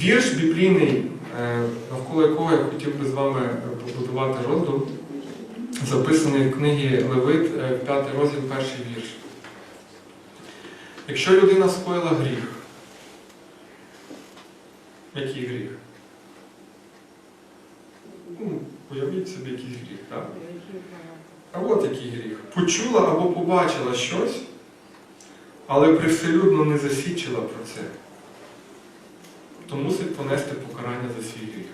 Вірш біблійний, е, навколо якого я хотів би з вами е, побудувати роздум, записаний в книгі Левит, е, 5 розділ, перший вірш. Якщо людина скоїла гріх, який гріх? Ну, уявіть собі якийсь гріх, так? А от який гріх. Почула або побачила щось, але привселюдно не засвідчила про це, то мусить понести покарання за свій гріх.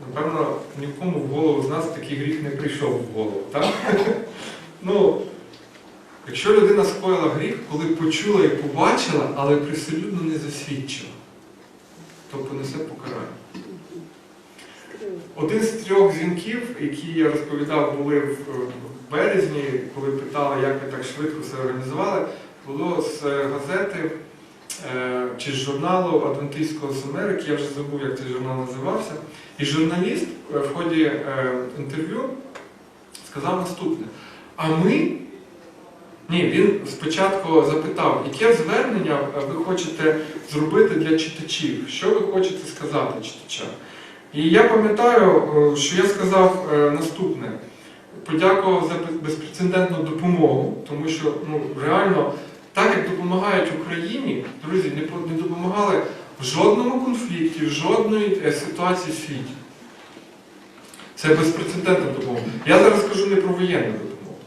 Напевно, нікому в голову з нас такий гріх не прийшов в голову, так? Ну, якщо людина скоїла гріх, коли почула і побачила, але привселюдно не засвідчила, то понесе покарання. Один з трьох дзвінків, які я розповідав, були в в березні, коли питали, як ви так швидко все організували, було з газети е, чи з журналу Адвентистського з Америки, я вже забув, як цей журнал називався. І журналіст е, в ході е, інтерв'ю сказав наступне: а ми. Ні, він спочатку запитав, яке звернення ви хочете зробити для читачів? Що ви хочете сказати читачам? І я пам'ятаю, е, що я сказав е, наступне. Подякував за безпрецедентну допомогу, тому що ну, реально, так як допомагають Україні, друзі, не, допомагали в жодному конфлікті, в жодної е, ситуації в світі. Це безпрецедентна допомога. Я зараз кажу не про воєнну допомогу.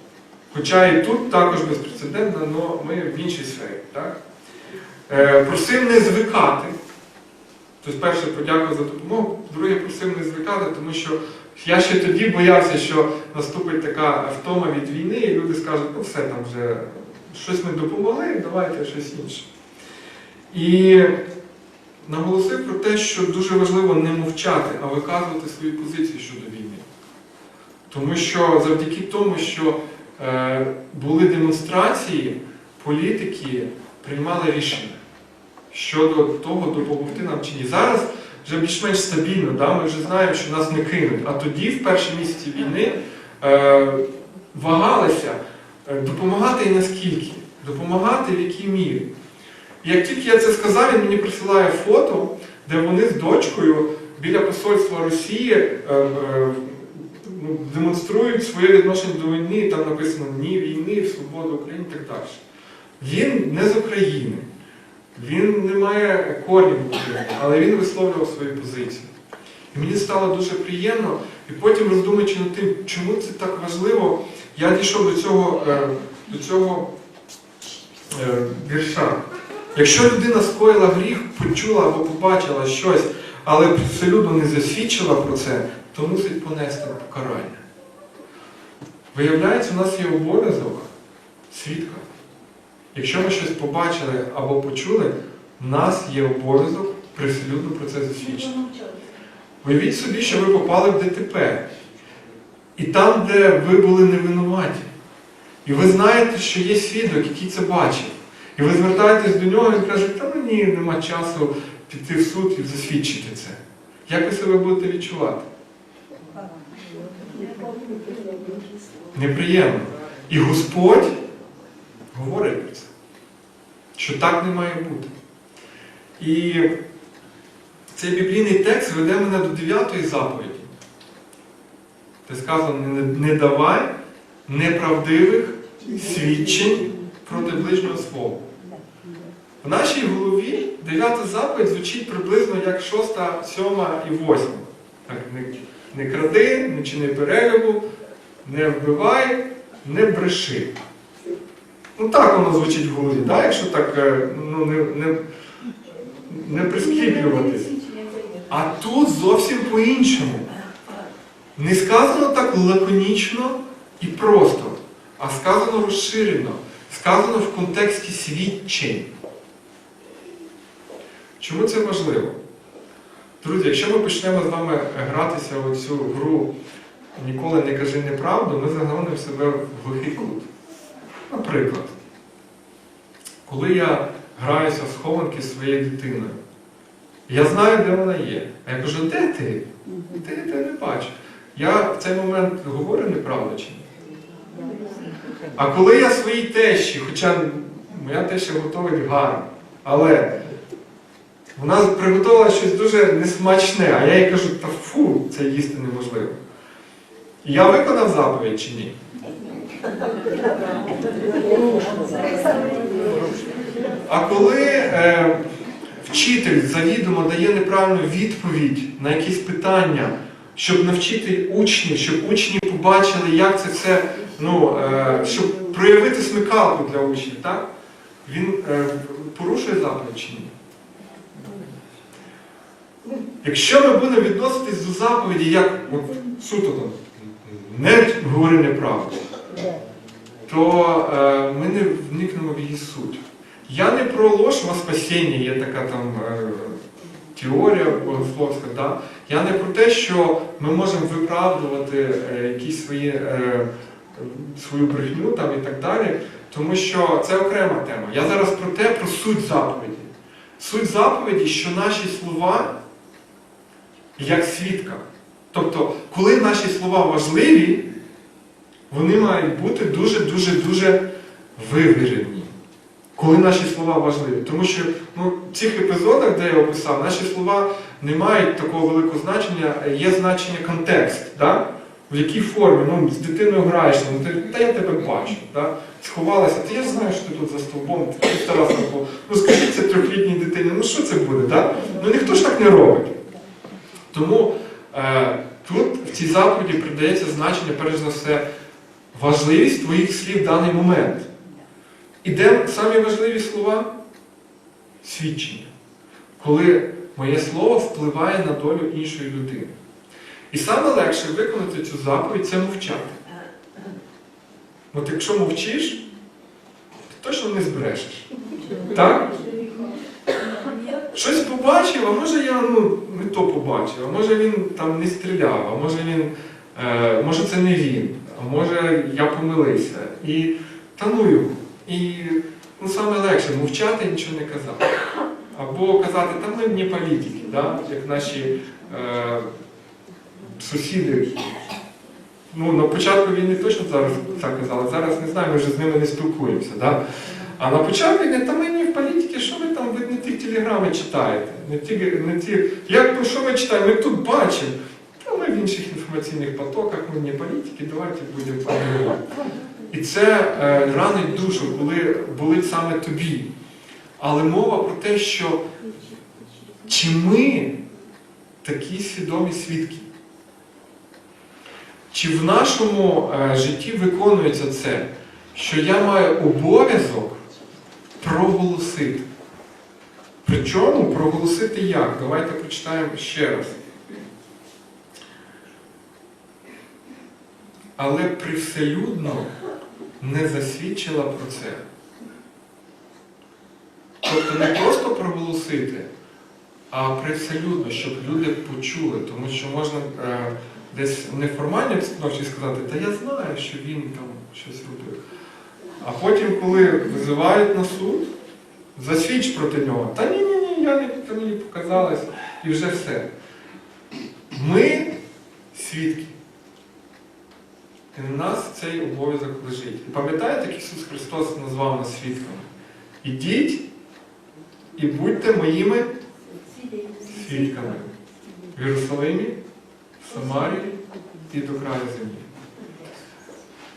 Хоча і тут також безпрецедентна, але ми в іншій сфері. Так? Е, просив не звикати. Тобто, перше, подякував за допомогу, друге, просив не звикати, тому що я ще тоді боявся, що наступить така втома від війни, і люди скажуть, ну все там вже щось ми допомогли, давайте щось інше. І наголосив про те, що дуже важливо не мовчати, а виказувати свої позиції щодо війни. Тому що завдяки тому, що е, були демонстрації, політики приймали рішення щодо того, допомогти нам чи ні. Зараз вже більш-менш стабільно, да? ми вже знаємо, що нас не кинуть. А тоді, в перші місяці війни, е, вагалися допомагати і наскільки, допомагати в якій мірі. Як тільки я це сказав, він мені присилає фото, де вони з дочкою біля посольства Росії е, е, ну, демонструють своє відношення до війни, там написано Ні війни, в свободу України і так далі. Він не з України. Він не має корнів в Україні, але він висловлював свою позицію. І мені стало дуже приємно, і потім роздумуючи над тим, чому це так важливо, я дійшов до цього, е, до цього е, вірша. Якщо людина скоїла гріх, почула або побачила щось, але абсолютно не засвідчила про це, то мусить понести покарання. Виявляється, у нас є обов'язок свідка. Якщо ми щось побачили або почули, в нас є обов'язок привселюдно про це засвідчити. Уявіть собі, що ви попали в ДТП. І там, де ви були невинуваті. І ви знаєте, що є свідок, який це бачив. І ви звертаєтесь до нього і кажете, та мені нема часу піти в суд і засвідчити це. Як ви себе будете відчувати? Неприємно. І Господь говорить про це, що так не має бути. І цей біблійний текст веде мене до дев'ятої заповіді. Де сказано, не, давай неправдивих свідчень проти ближнього свого. В нашій голові дев'ята заповідь звучить приблизно як шоста, сьома і восьма. Так, не, не кради, не чини перелюбу, не вбивай, не бреши. Ну так воно звучить в голові, да? якщо так е, ну, не, не, не прискріплюватись. А тут зовсім по-іншому. Не сказано так лаконічно і просто, а сказано розширено, сказано в контексті свідчень. Чому це важливо? Друзі, якщо ми почнемо з вами гратися в цю гру Ніколи не кажи неправду, ми загонимо себе в глухий кут. Наприклад, коли я граюся в схованки своєю дитиною, я знаю, де вона є. А я кажу, де ти? Ти, ти не бачу. Я в цей момент говорю неправду чи ні? А коли я своїй тещі, хоча моя теща готовить гарно, але Вона приготувала щось дуже несмачне, а я їй кажу, та фу, це їсти неможливо. І я виконав заповідь чи ні? А коли е, вчитель завідомо дає неправильну відповідь на якісь питання, щоб навчити учнів, щоб учні побачили, як це все, ну, е, щоб проявити смикалку для учнів, так? Він е, порушує заповідь чи ні? Якщо ми будемо відноситись до заповіді, як от, суто там, не говори неправду, то е, ми не вникнемо в її суть. Я не про ложь во спасіння, є така там е, теорія богословська. Да? Я не про те, що ми можемо виправдувати е, якісь свої, е, свою брехню там, і так далі, тому що це окрема тема. Я зараз про те, про суть заповіді. Суть заповіді, що наші слова як свідка. Тобто, коли наші слова важливі, вони мають бути дуже-дуже-дуже вивірені. Коли наші слова важливі. Тому що ну, в цих епізодах, де я описав, наші слова не мають такого великого значення, є значення контекст. Да? В якій формі? Ну, з дитиною граєш, ну, ти, та я тебе бачу. Да? Сховалася, та я знаю, що ти тут за стовбом, ти стара стовбом. Ну скажіть це трьохлітній дитині, ну що це буде? Да? Ну ніхто ж так не робить. Тому е, тут в цій заповіді придається значення, перш за все, важливість твоїх слів в даний момент. І де самі важливі слова? Свідчення. Коли моє слово впливає на долю іншої людини. І саме легше виконати цю заповідь це мовчати. От якщо мовчиш, ти точно не збрешеш. Так? Щось побачив, а може я ну, не то побачив, а може він там не стріляв, а може він, е, може це не він, а може я помилився. І та ну його. І ну, саме легше мовчати нічого не казати. Або казати, та ми не політики, да? як наші е, сусіди. Ну, на початку війни точно зараз так казали, зараз не знаю, ми вже з ними не спілкуємося. Да? А на початку війни, та не в політиці, що ви там, ви не ті телеграми читаєте, не ті, не ті. Як ну, що ми читаємо? Ми тут бачимо. Та ми в інших інформаційних потоках, ми не політики, давайте будемо планувати. І це е, ранить душу, коли болить саме тобі. Але мова про те, що чи ми такі свідомі свідки? Чи в нашому е, житті виконується це, що я маю обов'язок проголосити? Причому проголосити як? Давайте прочитаємо ще раз. Але привселюдно не засвідчила про це. Тобто не просто проголосити, а привселюдно, щоб люди почули, тому що можна е, десь в неформальній сказати, та я знаю, що він там щось робив. А потім, коли визивають на суд, засвідч проти нього. Та ні, ні, ні, я не мені показалось, і вже все. Ми свідки. І на нас цей обов'язок лежить. І пам'ятаєте, як Ісус Христос назвав нас свідками? Ідіть і будьте моїми свідками в Єрусалимі, в Самарії і до краю землі.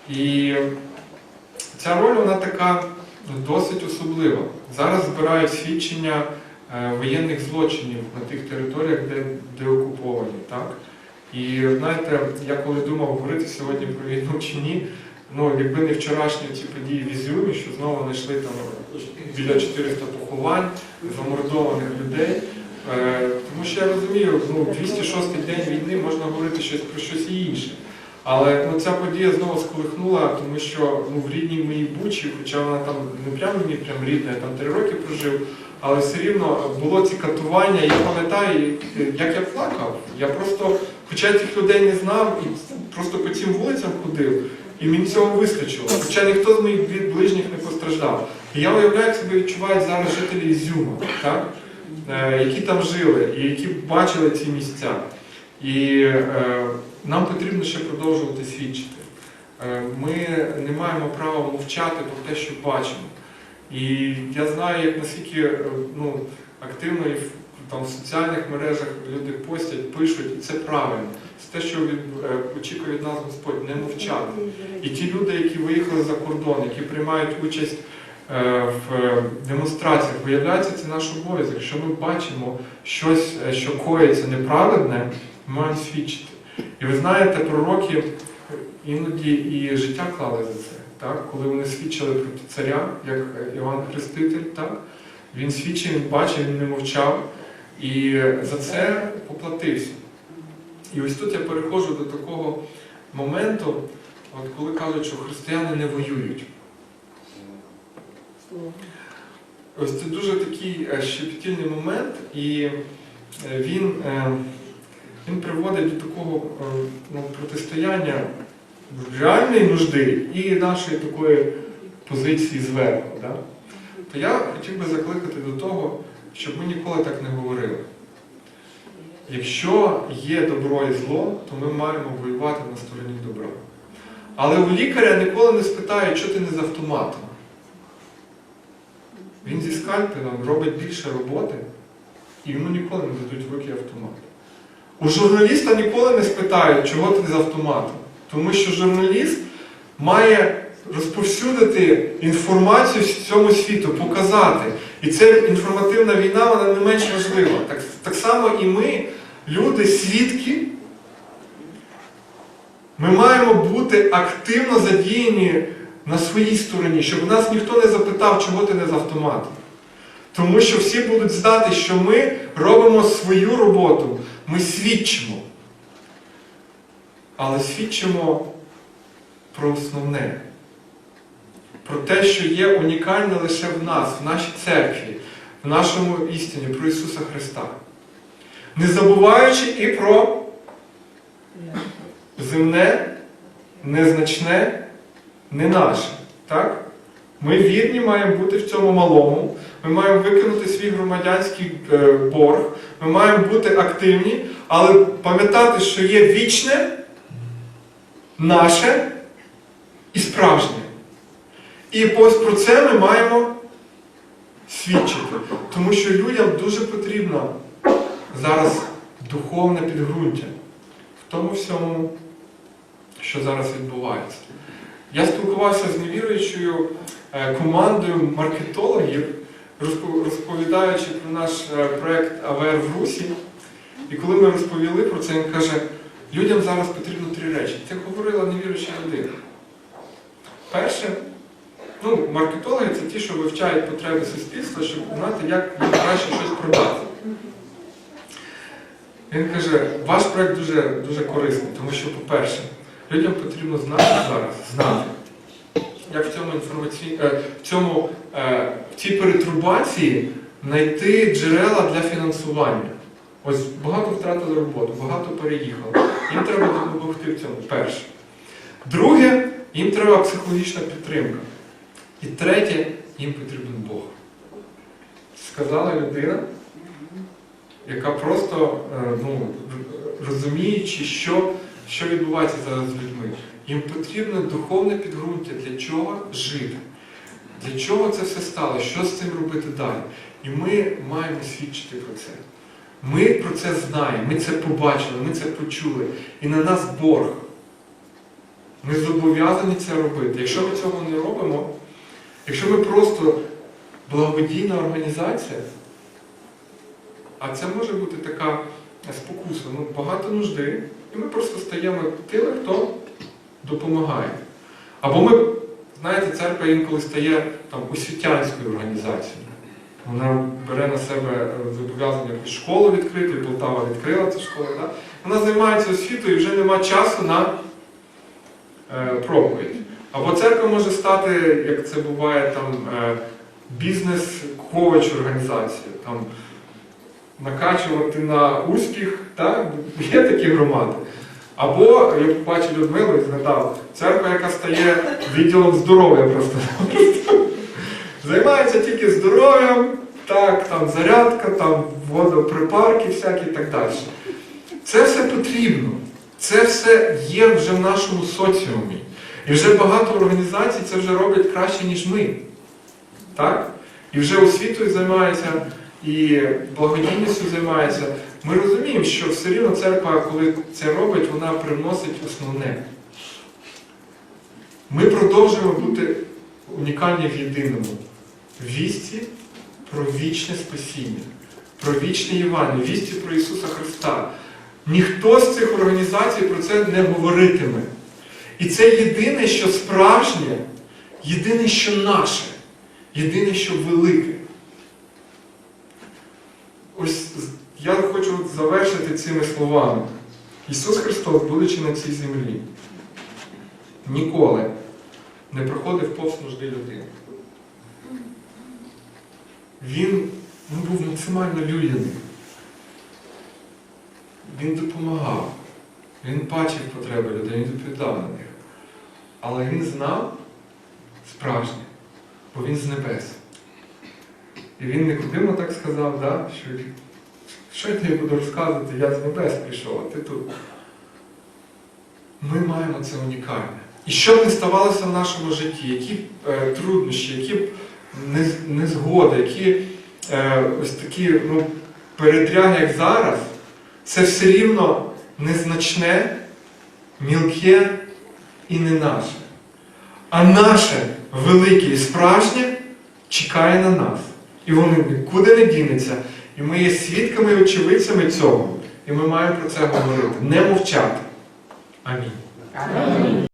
І ця роль вона така досить особлива. Зараз збирають свідчення е, воєнних злочинів на тих територіях, де, де окуповані. Так? І знаєте, я коли думав говорити сьогодні про війну чи ні, ну якби не вчорашні ці події в Ізюмі, що знову знайшли там біля 400 поховань, замордованих людей. Е, тому що я розумію, ну 206 день війни можна говорити щось про щось інше. Але ну, ця подія знову сколихнула, тому що ну, в рідній моїй Бучі, хоча вона там не прямо мені прям рідна, я там три роки прожив, але все рівно було ці катування. Я пам'ятаю, як я плакав. Я просто, хоча я цих людей не знав, і просто по цим вулицям ходив, і мені цього вистачило. Хоча ніхто з моїх ближніх не постраждав. І я уявляю, як себе відчувають зараз жителі Ізюма, так? Е, які там жили, і які бачили ці місця. І е, нам потрібно ще продовжувати свідчити. Е, Ми не маємо права мовчати про те, що бачимо. І я знаю, як наскільки е, ну, активно і там в соціальних мережах люди постять, пишуть, і це правильно. Це те, що від, е, очікує від нас Господь, не мовчати. І ті люди, які виїхали за кордон, які приймають участь е, в е, демонстраціях, виявляється, це наш обов'язок. Якщо ми бачимо щось, що коїться неправедне, ми маємо свідчити. І ви знаєте, пророки іноді і життя клали за це. Так? Коли вони свідчили проти царя, як Іван Хреститель, так? він свідчив, він бачив, він не мовчав і за це поплатився. І ось тут я переходжу до такого моменту, от коли кажуть, що християни не воюють. Ось це дуже такий е, щепетільний момент, і е, він, е, він приводить до такого ну, протистояння реальної нужди і нашої такої позиції зверху. Да? То я хотів би закликати до того, щоб ми ніколи так не говорили. Якщо є добро і зло, то ми маємо воювати на стороні добра. Але у лікаря ніколи не спитають, що ти не з автоматом. Він зі скальпелем робить більше роботи, і йому ніколи не дадуть в руки автомат. У журналіста ніколи не спитають, чого ти з автоматом. Тому що журналіст має розповсюдити інформацію цьому світу, показати. І ця інформативна війна вона не менш важлива. Так, так само і ми, люди, свідки, ми маємо бути активно задіяні на своїй стороні, щоб нас ніхто не запитав, чого ти не з автоматом. Тому що всі будуть знати, що ми робимо свою роботу, ми свідчимо. Але свідчимо про основне, про те, що є унікальне лише в нас, в нашій церкві, в нашому істині, про Ісуса Христа. Не забуваючи і про земне, незначне, не наше. Так? Ми вірні маємо бути в цьому малому, ми маємо викинути свій громадянський е, борг, ми маємо бути активні, але пам'ятати, що є вічне, наше і справжнє. І ось про це ми маємо свідчити. Тому що людям дуже потрібно зараз духовне підґрунтя в тому всьому, що зараз відбувається. Я спілкувався з невіруючою е, командою маркетологів, розповідаючи про наш е, проект АВР в Русі. І коли ми розповіли про це, він каже, людям зараз потрібно три речі. Це говорила невіруюча людина. Перше, ну, маркетологи це ті, що вивчають потреби суспільства, щоб знати, як краще щось продати. Він каже, ваш проект дуже, дуже корисний, тому що, по-перше, людям потрібно знати зараз, знати, як в цьому інформаційному, в цьому, е, в цій перетрубації знайти джерела для фінансування. Ось багато втратили роботу, багато переїхали. Їм треба допомогти в цьому. Перше. Друге, їм треба психологічна підтримка. І третє, їм потрібен Бог. Сказала людина, яка просто е, ну, розуміючи, що, що відбувається зараз з людьми. Їм потрібне духовне підґрунтя, для чого жити, для чого це все стало, що з цим робити далі. І ми маємо свідчити про це. Ми про це знаємо, ми це побачили, ми це почули. І на нас борг. Ми зобов'язані це робити. Якщо ми цього не робимо, якщо ми просто благодійна організація, а це може бути така спокуса, ну, багато нужди, і ми просто стаємо тими, хто допомагає. Або ми, знаєте, церква інколи стає там освітянською організацією. Вона бере на себе е, зобов'язання якусь школу відкрити, Полтава відкрила цю школу. Да? Вона займається освітою і вже нема часу на е, проповідь. Або церква може стати, як це буває, там, е, бізнес-коуч організація. Там, накачувати на успіх, так? є такі громади. Або, як бачив Людмилу і згадав, церква, яка стає відділом здоров'я просто. Займається тільки здоров'ям, так, там зарядка, там водоприпарки всякі і так далі. Це все потрібно. Це все є вже в нашому соціумі. І вже багато організацій це вже роблять краще, ніж ми. Так? І вже освітою займаються і благодійністю займається, ми розуміємо, що все рівно церква, коли це робить, вона приносить основне. Ми продовжуємо бути унікальні в єдиному вісті про вічне спасіння, про вічне Євангеліє, вісті про Ісуса Христа. Ніхто з цих організацій про це не говоритиме. І це єдине, що справжнє, єдине, що наше, єдине, що велике. Ось я хочу завершити цими словами. Ісус Христос, будучи на цій землі, ніколи не проходив повз нужди людини. Він ну, був максимально людяний. Він допомагав. Він бачив потреби людей, він відповідав на них. Але він знав справжнє, бо він з небес. І він Никодиму так сказав, да, що що я тобі буду розказувати, я з небес прийшов, а ти тут. Ми маємо це унікальне. І що б не ставалося в нашому житті, які е, труднощі, які незгоди, які е, ось такі ну, передряги, як зараз, це все рівно незначне, мілке і не наше. А наше велике і справжнє чекає на нас. І воно нікуди не дінеться. І ми є свідками і очевидцями цього. І ми маємо про це говорити. Не мовчати. Амінь. Амінь.